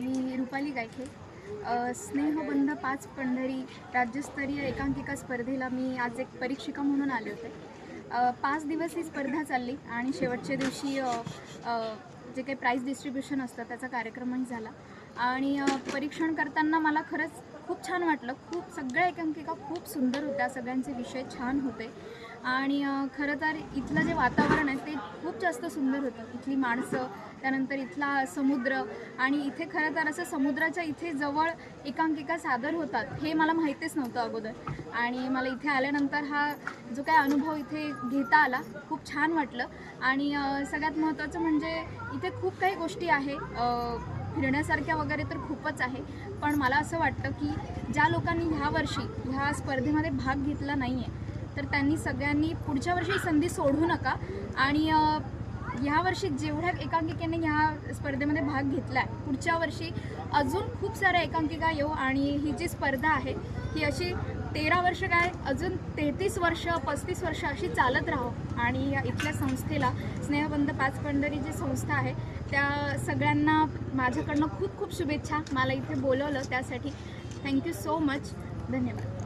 मी रुपाली गायखे. स्नेहबंध पाच पंढरी राज्यस्तरीय एकांकिका स्पर्धेला मी आज एक परीक्षिका म्हणून आले होते. पाच दिवस ही स्पर्धा चालली आणि शेवटच्या दिवशी जे काही प्राईज डिस्ट्रीब्युशन असतं त्याचा कार्यक्रमही झाला. आणि परीक्षण करताना मला खरंच खूप छान वाटलं. खूप सगळ्या एकांकिका खूप सुंदर होत्या. सगळ्यांचे विषय छान होते. आणि खरं तर इथलं जे वातावरण आहे ते खूप जास्त सुंदर होतं. इथली माणसं त्यानंतर इथला समुद्र आणि इथे खरं तर असं समुद्राच्या इथे जवळ एकांकिका सादर होतात हे मला माहितीच नव्हतं अगोदर. आणि मला इथे आल्यानंतर हा जो काय अनुभव इथे घेता आला खूप छान वाटलं. आणि सगळ्यात महत्त्वाचं म्हणजे इथे खूप काही गोष्टी आहे. फिरण्यासारख्या वगैरे तर खूपच आहे. पण मला असं वाटतं की ज्या लोकांनी ह्या वर्षी ह्या स्पर्धेमध्ये भाग घेतला नाही आहे तर त्यांनी सगळ्यांनी पुढच्या वर्षी संधी सोडू नका. आणि ह्या वर्षी जेवढ्या एकांकिकेने ह्या स्पर्धेमध्ये भाग घेतला आहे पुढच्या वर्षी अजून खूप साऱ्या एकांकिका येऊ आणि ही जी स्पर्धा आहे ही अशी तेरा वर्ष काय? अजून तेहतीस वर्ष पस्तीस वर्ष अशी चालत राहो. आणि या इथल्या संस्थेला स्नेहबंध पाच पंढरी जी संस्था आहे त्या सगळ्यांना माझ्याकडनं खूप खूप शुभेच्छा. मला इथे बोलवलं त्यासाठी. थँक्यू सो मच धन्यवाद.